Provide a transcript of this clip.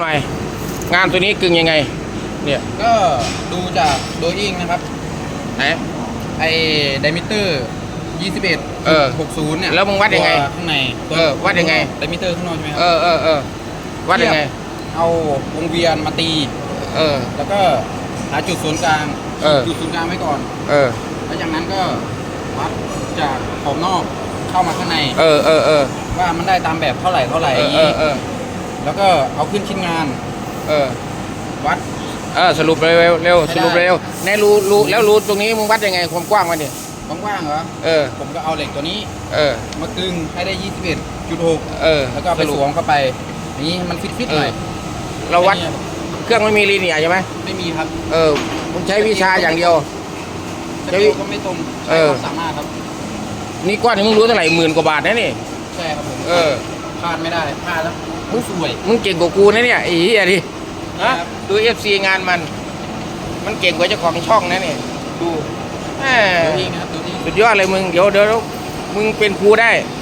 หน่อยงานตัวนี้กึ่งยังไง เนี่ยก็ดูจากโดยอิงนะครับไหน ไอ้ไดมิเตอร์21เออ60เนี่ยแล้วมึงวัดยังไงตัวข้างในตัวเออวัดยังไง ไดมิเตอร์ข้างนอกใช่ไหมคเอรัอเออเออวัดยังไง เอาวงเวียนมาตี เออ แล้วก็หาจุดศูนย์กลางเออ จุดศูนย์กลางไว้ก่อน เออ แล้วจากนั้นก็วัดจากขอบนอกเข้ามาข้างในเออเออเออว่ามันได้ตามแบบเท่าไหร่เท่าไหร่เอออย่างเอนี้อเออ แล้วก็เอาขึ้นชิ้นงาน เออ วัด เออสรุปเร็วเร็วเร็วไม่สได้รุปเร็วในรูรูแล้วรูตรงนี้มึงวัดยังไงความกว้างมันเนี่ยกว้างๆเหรอ เออ ผมก็เอาเหล็กตัวนี้ เออ มากึงให้ได้21.6เออ แล้วก็เอาไปสรุสปวมเข้าไป อย่างนี้มันฟิตๆหน่อย เราวัดแค่นี้เครื่องไม่มีลีเนียร์ใช่ไหมไม่มีครับ เออมึงใช้วิชาอย่างเดียวสกิลก็ไม่ตรงเอใช้อความสามารถครับ นี่ก้อนนี่มึงรู้เท่าไหร่หมื่นกว่าบาทนะนี่ ใช่ครับผม เออ พลาดไม่ได้พลาดแล้วมึงสวยมึงเก่งกว่ากูนะเนี่ยไอ้เหี้ยดิครัฮะบดูเอฟซีงานมัน มันเก่งกว่าเจ้าของช่องนะเนี่ยดูแหมดูเองนะครับดูเองสุดยอดเลยมึงเดี๋ยวเดี๋ยวมึงเป็นครูได้ค